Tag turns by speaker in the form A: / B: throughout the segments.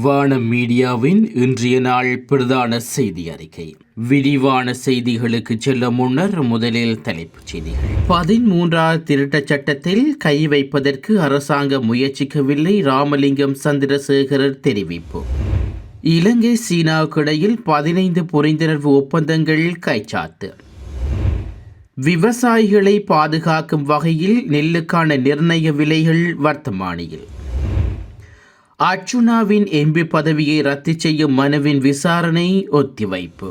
A: வானம் மீடியாவின் இன்றைய நாள் பிரதான செய்தி அறிக்கை. விரிவான செய்திகளுக்கு செல்ல முன்னர் முதலில் தலைப்புச் செய்திகள். பதிமூன்றாவது திருட்டச் சட்டத்தில் கை வைப்பதற்கு அரசாங்கம் முயற்சிக்கவில்லை ராமலிங்கம் சந்திரசேகரர் தெரிவிப்பு. இலங்கை சீனாவுக்கு இடையில் பதினைந்து புரிந்துணர்வு ஒப்பந்தங்கள் கைச்சாத்து. விவசாயிகளை பாதுகாக்கும் வகையில் நெல்லுக்கான நிர்ணய விலைகள் வர்த்தமானியில். அர்ச்சுனாவின் எம்பி பதவியை ரத்து செய்யும் மனுவின் விசாரணை ஒத்திவைப்பு.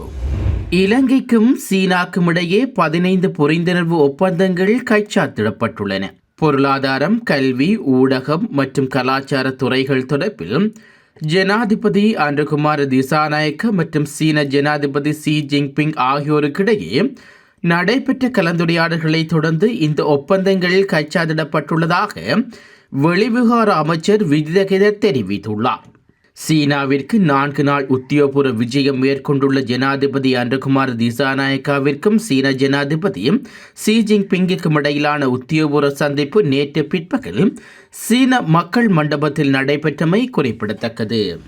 A: இலங்கைக்கும் சீனாக்கும் இடையே பதினைந்து புரிந்துணர்வு ஒப்பந்தங்கள் கைச்சாத்திடப்பட்டுள்ளன. பொருளாதாரம் கல்வி ஊடகம் மற்றும் கலாச்சார துறைகள் தொடர்பில் ஜனாதிபதி அன்றகுமார திசாநாயக்க மற்றும் சீன ஜனாதிபதி சி ஜின்பிங் ஆகியோருக்கிடையே நடைபெற்ற கலந்துரையாடல்களை தொடர்ந்து இந்த ஒப்பந்தங்கள் கைச்சாதிடப்பட்டுள்ளதாக வெளிவிகார அமைச்சர் விஜயகிதர் தெரிவித்துள்ளார். சீனாவிற்கு நான்கு நாள் உத்தியோகபூர்வ விஜயம் மேற்கொண்டுள்ள ஜனாதிபதி அன்றகுமார் திசாநாயக்காவிற்கும் சீன ஜனாதிபதியும் ஷி ஜின்பிங்கிற்கும் இடையிலான உத்தியோகபூர்வ சந்திப்பு நேற்று பிற்பகல் சீன மக்கள் மண்டபத்தில் நடைபெற்றமை குறிப்பிடத்தக்கது.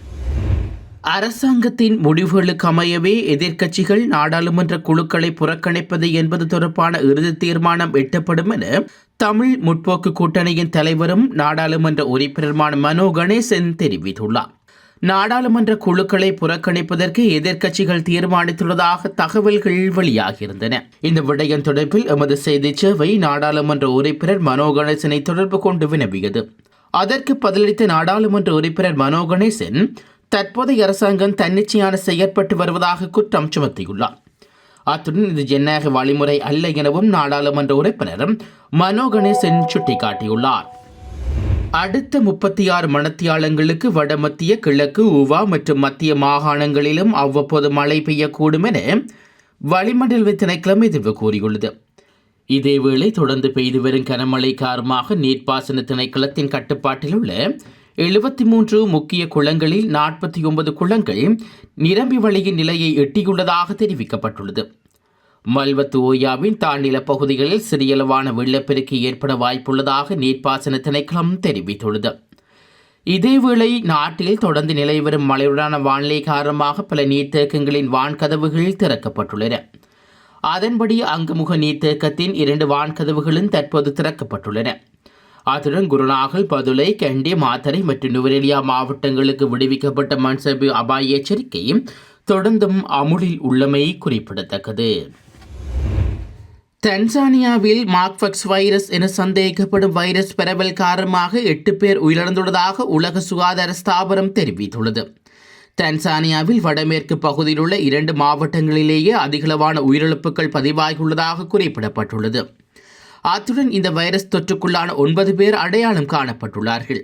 A: அரசாங்கத்தின் முடிவுகளுக்கு அமையவே எதிர்க்கட்சிகள் நாடாளுமன்ற குழுக்களை புறக்கணிப்பது என்பது தொடர்பான இறுதி தீர்மானம் எட்டப்படும் என தமிழ் முற்போக்கு கூட்டணியின் தலைவரும் நாடாளுமன்ற உறுப்பினருமான மனோ கணேசன் தெரிவித்துள்ளார். நாடாளுமன்ற குழுக்களை புறக்கணிப்பதற்கு எதிர்க்கட்சிகள் தீர்மானித்துள்ளதாக தகவல்கள் வெளியாகியிருந்தன. இந்த விடயம் தொடர்பில் எமது செய்தி சேவை நாடாளுமன்ற உறுப்பினர் மனோ கணேசனை தொடர்பு கொண்டு வினவியது. அதற்கு பதிலளித்த நாடாளுமன்ற உறுப்பினர் மனோ கணேசன் தற்போதைய அரசாங்கம் தன்னிச்சையான செயற்பட்டு வருவதாக குற்றம் சுமத்தியுள்ளார். அத்துடன் இது ஜனநாயக வழிமுறை அல்ல எனவும் நாடாளுமன்ற உறுப்பினரும் மனோ கணேசன் சுட்டிக்காட்டியுள்ளார். அடுத்த முப்பத்தி ஆறு மணத்தியாளங்களுக்கு வடமத்திய கிழக்கு உவா மற்றும் மத்திய மாகாணங்களிலும் அவ்வப்போது மழை பெய்யக்கூடும் என வளிமண்டல திணைக்களம் எதிர்வு கூறியுள்ளது. இதேவேளை தொடர்ந்து பெய்து வரும் கனமழை காரணமாக நீர்ப்பாசன திணைக்களத்தின் கட்டுப்பாட்டில் உள்ள எழுபத்தி மூன்று முக்கிய குளங்களில் நாற்பத்தி ஒன்பது குளங்கள் நிரம்பி வழியின் நிலையை எட்டியுள்ளதாக தெரிவிக்கப்பட்டுள்ளது. மல்வத்து ஓயாவின் தாழ்நில பகுதிகளில் சிறியளவான வெள்ளப்பெருக்கு ஏற்பட வாய்ப்புள்ளதாக நீர்ப்பாசன திணைக்களம் தெரிவித்துள்ளது. இதேவேளை நாட்டில் தொடர்ந்து நிலை வரும் மழையுடான வானிலை காரணமாக பல நீர்த்தேக்கங்களின் வான்கதவுகள் திறக்கப்பட்டுள்ளன. அதன்படி அங்குமுக நீர்த்தேக்கத்தின் இரண்டு வான்கதவுகளும் தற்போது திறக்கப்பட்டுள்ளன. அத்துடன் குருநாகல் பதுளை கண்டி மாத்தரை மற்றும் நுவரெலியா மாவட்டங்களுக்கு விடுவிக்கப்பட்ட மண்சபு அபாய எச்சரிக்கையும் தொடர்ந்தும் அமுலில் உள்ளமை குறிப்பிடத்தக்கது. தன்சானியாவில் மார்க்ஃபக்ஸ் வைரஸ் என சந்தேகிக்கப்படும் வைரஸ் பரவல் காரணமாக எட்டு பேர் உயிரிழந்துள்ளதாக உலக சுகாதார ஸ்தாபனம் தெரிவித்துள்ளது. தன்சானியாவில் வடமேற்கு பகுதியில் உள்ள இரண்டு மாவட்டங்களிலேயே அதிகளவான உயிரிழப்புகள் பதிவாகியுள்ளதாக குறிப்பிடப்பட்டுள்ளது. அத்துடன் இந்த வைரஸ் தொற்றுக்குள்ளான ஒன்பது பேர் அடையாளம் காணப்பட்டுள்ளார்கள்.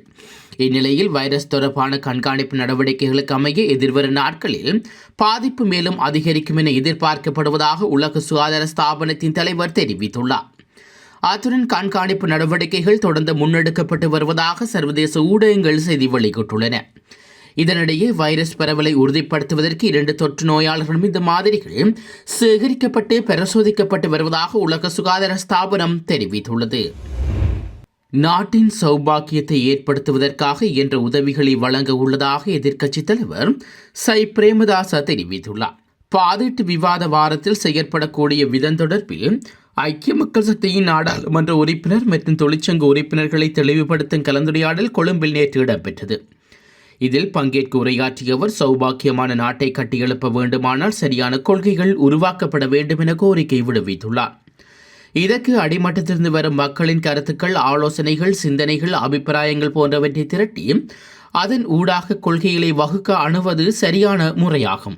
A: இந்நிலையில் வைரஸ் தொடர்பான கண்காணிப்பு நடவடிக்கைகளுக்கு அமைய எதிர்வரும் நாட்களில் பாதிப்பு மேலும் அதிகரிக்கும் என எதிர்பார்க்கப்படுவதாக உலக சுகாதார ஸ்தாபனத்தின் தலைவர் தெரிவித்துள்ளார். அத்துடன் கண்காணிப்பு நடவடிக்கைகள் தொடர்ந்து முன்னெடுக்கப்பட்டு வருவதாக சர்வதேச ஊடகங்கள் செய்தி வெளியிட்டுள்ளன. இதனிடையே வைரஸ் பரவலை உறுதிப்படுத்துவதற்கு இரண்டு தொற்று நோயாளர்கள் இந்த மாதிரிகள் சேகரிக்கப்பட்டு பரிசோதிக்கப்பட்டு வருவதாக உலக சுகாதார ஸ்தாபனம் தெரிவித்துள்ளது. நாட்டின் சௌபாக்கியத்தை ஏற்படுத்துவதற்காக என்ற உதவிகளை வழங்க உள்ளதாக எதிர்க்கட்சித் தலைவர் சை. பிரேமதாச தெரிவித்துள்ளார். பாதீட்டு விவாத வாரத்தில் செயற்படக்கூடிய விதம் தொடர்பில் ஐக்கிய மக்கள் சக்தியின் நாடாளுமன்ற உறுப்பினர் மற்றும் தொழிற்சங்க உறுப்பினர்களை தெளிவுபடுத்தும் கலந்துரையாடல் கொழும்பில் நேற்று இடம்பெற்றது. இதில் பங்கேற்க உரையாற்றியவர் சௌபாக்கியமான நாட்டை கட்டியெழுப்ப வேண்டுமானால் சரியான கொள்கைகள் உருவாக்கப்பட வேண்டும் என கோரிக்கை விடுவித்துள்ளார். இதற்கு அடிமட்டத்திலிருந்து வரும் மக்களின் கருத்துக்கள் ஆலோசனைகள் சிந்தனைகள் அபிப்பிராயங்கள் போன்றவற்றை திரட்டி அதன் ஊடாக கொள்கைகளை வகுக்க அணுவது சரியான முறையாகும்.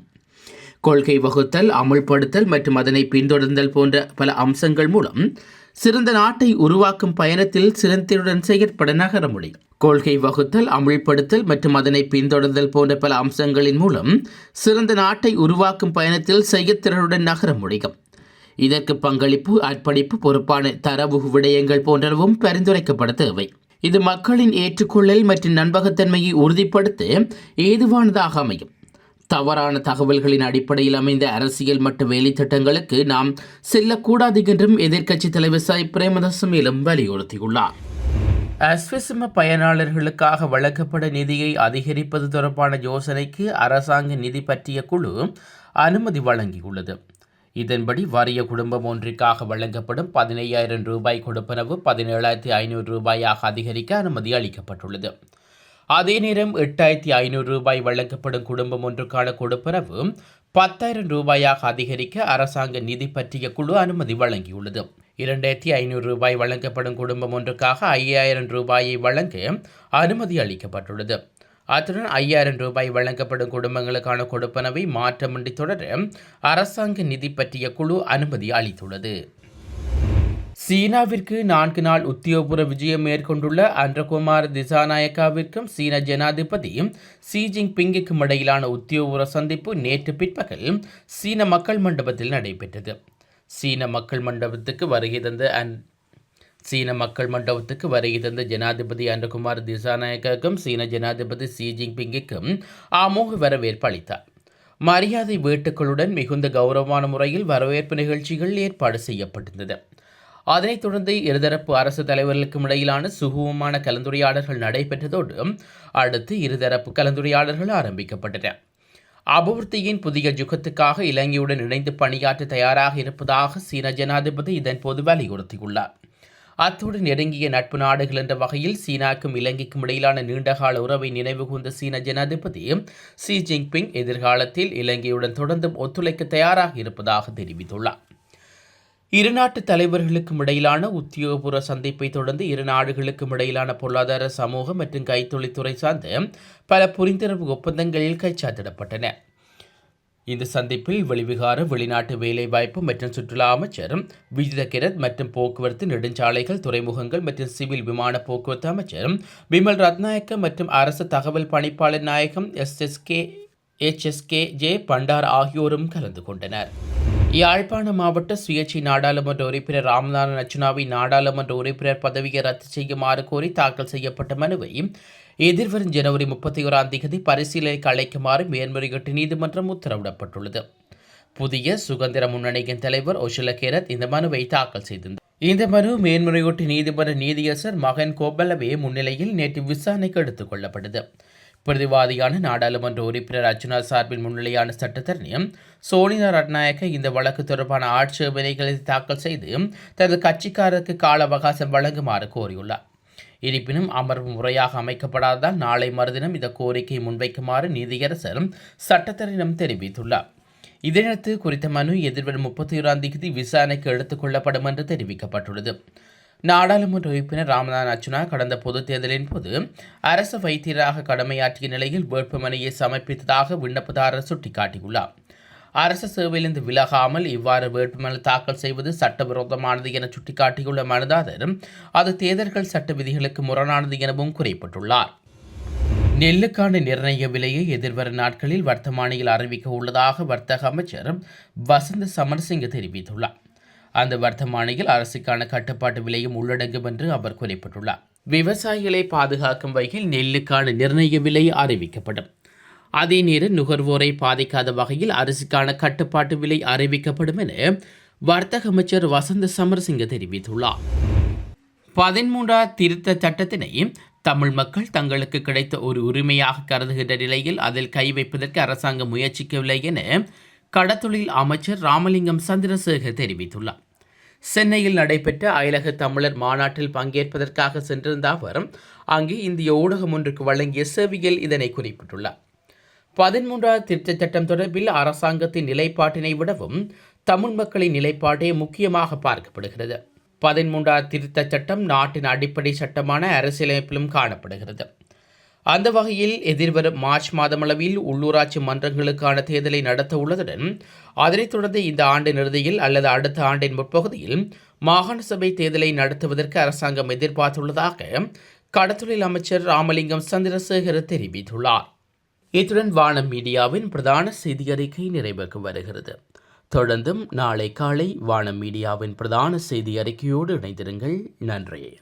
A: கொள்கை வகுத்தல் அமுல்படுத்தல் மற்றும் அதனை பின்தொடர்ந்தல் போன்ற பல அம்சங்கள் மூலம் சிறந்த நாட்டை உருவாக்கும் பயணத்தில் சிறந்தியுடன் செயற்பட நகர முடியும் கொள்கை வகுத்தல் அமுல்படுத்தல் மற்றும் அதனை பின்தொடர்தல் போன்ற பல அம்சங்களின் மூலம் சிறந்த நாட்டை உருவாக்கும் பயணத்தில் செய்யத்திறனுடன் நகர முடியும். இதற்கு பங்களிப்பு அர்ப்பணிப்பு பொறுப்பான தரவு விடயங்கள் போன்றவும் பரிந்துரைக்கப்பட தேவை இது மக்களின் ஏற்றுக்கொள்ளல் மற்றும் நண்பகத்தன்மையை உறுதிப்படுத்த ஏதுவானதாக அமையும். தவறான தகவல்களின் அடிப்படையில் அமைந்த அரசியல் மற்றும் வேலைத்திட்டங்களுக்கு நாம் செல்லக்கூடாது என்றும் எதிர்க்கட்சித் தலைவர் சாய் பிரேமதாசு மேலும் வலியுறுத்தியுள்ளார். அஸ்விசம பயனாளர்களுக்காக வழங்கப்பட நிதியை அதிகரிப்பது தொடர்பான யோசனைக்கு அரசாங்க நிதி பற்றிய குழு அனுமதி வழங்கியுள்ளது. இதன்படி வறிய குடும்பம் ஒன்றிற்காக வழங்கப்படும் பதினையாயிரம் ரூபாய் கொடுப்பனவு பதினேழாயிரத்தி ஐநூறு ரூபாயாக அதிகரிக்க அனுமதி அளிக்கப்பட்டுள்ளது. அதே நேரம் எட்டாயிரத்தி ஐநூறு ரூபாய் வழங்கப்படும் குடும்பம் ஒன்றுக்கான கொடுப்பனவு பத்தாயிரம் ரூபாயாக அதிகரிக்க அரசாங்க நிதி பற்றிய குழு அனுமதி வழங்கியுள்ளது. இரண்டாயிரத்தி ஐநூறு ரூபாய் வழங்கப்படும் குடும்பம் ஒன்றுக்காக ஐயாயிரம் ரூபாயை வழங்க அனுமதி அளிக்கப்பட்டுள்ளது. அத்துடன் ஐயாயிரம் ரூபாய் வழங்கப்படும் குடும்பங்களுக்கான கொடுப்பனவை மாற்றமின்றி தொடர அரசாங்க நிதி பற்றிய குழு அனுமதி அளித்துள்ளது. சீனாவிற்கு நான்கு நாள் உத்தியோகபூர்வ விஜயம் மேற்கொண்டுள்ள அன்றகுமார் திசாநாயக்காவிற்கும் சீன ஜனாதிபதி சி ஜின்பிங்குக்கும் இடையிலான உத்தியோகபூர்வ சந்திப்பு நேற்று பிற்பகல் சீன மக்கள் மண்டபத்தில் நடைபெற்றது. சீன மக்கள் மண்டபத்துக்கு வருகை தந்த அன் சீன மக்கள் மண்டபத்துக்கு வருகை தந்த ஜனாதிபதி அன்றகுமார் திசாநாயக்கும் சீன ஜனாதிபதி ஷி ஜின்பிங்குக்கும் அமோக வரவேற்பு அளித்தார். மரியாதை வேட்டுக்களுடன் மிகுந்த கௌரவமான முறையில் வரவேற்பு நிகழ்ச்சிகள் ஏற்பாடு செய்யப்பட்டிருந்தது. அதனைத் தொடர்ந்து இருதரப்பு அரசு தலைவர்களுக்கும் இடையிலான சுகூகமான கலந்துரையாடல்கள் நடைபெற்றதோடு அடுத்து இருதரப்பு கலந்துரையாடல்கள் ஆரம்பிக்கப்பட்டன. அபிவிருத்தியின் புதிய யுகத்துக்காக இலங்கையுடன் இணைந்து பணியாற்ற தயாராக இருப்பதாக சீன ஜனாதிபதி இதன்போது வலியுறுத்தியுள்ளார். அத்தோடு நெருங்கிய நட்பு நாடுகள் என்ற வகையில் சீனாக்கும் இலங்கைக்கும் இடையிலான நீண்டகால உறவை நினைவு கூர்ந்த சீன ஜனாதிபதி ஷி ஜின்பிங் எதிர்காலத்தில் இலங்கையுடன் தொடர்ந்தும் ஒத்துழைக்க தயாராக இருப்பதாக தெரிவித்துள்ளார். இருநாட்டு தலைவர்களுக்கும் இடையிலான உத்தியோகபூர்வ சந்திப்பை தொடர்ந்து இரு நாடுகளுக்கும் இடையிலான பொருளாதார சமூக மற்றும் கைத்தொழில்துறை சார்ந்த பல புரிந்துணர்வு ஒப்பந்தங்களில் கைச்சாத்திடப்பட்டன. இந்த சந்திப்பில் வெளிவிகார வெளிநாட்டு வேலைவாய்ப்பு மற்றும் சுற்றுலா அமைச்சர் விஜித கிரத் மற்றும் போக்குவரத்து நெடுஞ்சாலைகள் துறைமுகங்கள் மற்றும் சிவில் விமான போக்குவரத்து அமைச்சர் பிமல் ரத்நாயக்க மற்றும் அரசு தகவல் பணிப்பாளர் நாயகம் எஸ்எஸ்கே எச்எஸ்கே ஜே பண்டார் ஆகியோரும் கலந்து கொண்டனர். யாழ்ப்பாண மாவட்ட சுயேட்சை நாடாளுமன்ற உறுப்பினர் ராமநாதன் அச்சுனாவை நாடாளுமன்ற உறுப்பினர் பதவியை ரத்து செய்யுமாறு கோரி தாக்கல் செய்யப்பட்ட மனுவை எதிர்வரும் ஜனவரி முப்பத்தி ஓராம் தேதி பரிசீலனைக்கு அழைக்குமாறு மேன்முறையீட்டு நீதிமன்றம் உத்தரவிடப்பட்டுள்ளது. புதிய சுதந்திர முன்னணியின் தலைவர் ஒஷில கேரத் இந்த மனுவை தாக்கல் செய்திருந்தார். இந்த மனு மேன்முறையீட்டு நீதிமன்ற நீதியரசர் மகன் கோபலவே முன்னிலையில் நேற்று விசாரணைக்கு எடுத்துக் கொள்ளப்பட்டது. பிரதிவாதியான நாடாளுமன்ற உறுப்பினர் அர்ஜுனா சார்பில் முன்னிலையான சட்டத்தரணியம் சோனியா ரட்நாயக்க இந்த வழக்கு தொடர்பான ஆட்சேபனைகளை தாக்கல் செய்து தனது கட்சிக்காரருக்கு கால அவகாசம் வழங்குமாறு கோரியுள்ளார். இருப்பினும் அமர்வு முறையாக அமைக்கப்படாததால் நாளை மறுதினம் இந்த கோரிக்கையை முன்வைக்குமாறு நீதியரசர் சட்டத்தரணிடம் தெரிவித்துள்ளார். இதனையடுத்து குறித்த மனு எதிர்வரும் முப்பத்தி ஓராம் தேதி விசாரணைக்கு எடுத்துக் கொள்ளப்படும் என்று தெரிவிக்கப்பட்டுள்ளது. நாடாளுமன்ற உறுப்பினர் ராமநாதன் அர்ச்சுனா கடந்த பொதுத் தேர்தலின் போது அரசு வைத்தியராக கடமையாற்றிய நிலையில் வேட்புமனையை சமர்ப்பித்ததாக விண்ணப்பதாரர் சுட்டிக்காட்டியுள்ளார். அரசு சேவையிலிருந்து விலகாமல் இவ்வாறு வேட்புமனு தாக்கல் செய்வது சட்டவிரோதமானது என சுட்டிக்காட்டியுள்ள மனுதாரர் அது தேர்தல்கள் சட்ட விதிகளுக்கு முரணானது எனவும் குறிப்பிட்டுள்ளார். நெல்லுக்கான நிர்ணய விலையை எதிர்வரும் நாட்களில் வர்த்தமானியில் அறிவிக்க உள்ளதாக வர்த்தக அமைச்சர் வசந்த சமரசிங்க தெரிவித்துள்ளார். அந்த வர்த்தமானியில் அரசுக்கான கட்டுப்பாட்டு விலையும் உள்ளடங்கும் என்று அவர் குறிப்பிட்டுள்ளார். விவசாயிகளை பாதுகாக்கும் வகையில் நெல்லுக்கான நிர்ணய விலை அறிவிக்கப்படும். அதே நேரம் நுகர்வோரை பாதிக்காத வகையில் அரசுக்கான கட்டுப்பாட்டு விலை அறிவிக்கப்படும் என வர்த்தக அமைச்சர் வசந்த சமரசிங்க தெரிவித்துள்ளார். பதிமூன்றாம் திருத்த சட்டத்தினை தமிழ் மக்கள் தங்களுக்கு கிடைத்த ஒரு உரிமையாக கருதுகின்ற நிலையில் அதில் கை வைப்பதற்கு அரசாங்கம் முயற்சிக்கவில்லை என கடத்தொழில் அமைச்சர் ராமலிங்கம் சந்திரசேகர் தெரிவித்துள்ளார். சென்னையில் நடைபெற்ற அயலக தமிழர் மாநாட்டில் பங்கேற்பதற்காக சென்றிருந்த அவர் அங்கே இந்திய ஊடகம் ஒன்றுக்கு வழங்கிய செவியில் இதனை குறிப்பிட்டுள்ளார். பதிமூன்றாவது திருத்தச் சட்டம் தொடர்பில் அரசாங்கத்தின் நிலைப்பாட்டினை விடவும் தமிழ் மக்களின் நிலைப்பாட்டே முக்கியமாக பார்க்கப்படுகிறது. பதிமூன்றாவது திருத்தச் சட்டம் நாட்டின் அடிப்படை சட்டமான அரசியலமைப்பிலும் காணப்படுகிறது. அந்த வகையில் எதிர்வரும் மார்ச் மாதமளவில் உள்ளூராட்சி மன்றங்களுக்கான தேர்தலை நடத்த உள்ளதுடன் அதனைத் தொடர்ந்து இந்த ஆண்டின் இறுதியில் அல்லது அடுத்த ஆண்டின் முற்பகுதியில் மாகாண சபை தேர்தலை நடத்துவதற்கு அரசாங்கம் எதிர்பார்த்துள்ளதாக கடத்தொழில் அமைச்சர் ராமலிங்கம் சந்திரசேகர் தெரிவித்துள்ளார். இத்துடன் வானம் மீடியாவின் பிரதான செய்தி அறிக்கை நிறைவுக்கு வருகிறது. தொடர்ந்தும் நாளை காலை வானம் மீடியாவின் பிரதான செய்தி அறிக்கையோடு இணைந்திருங்கள். நன்றி.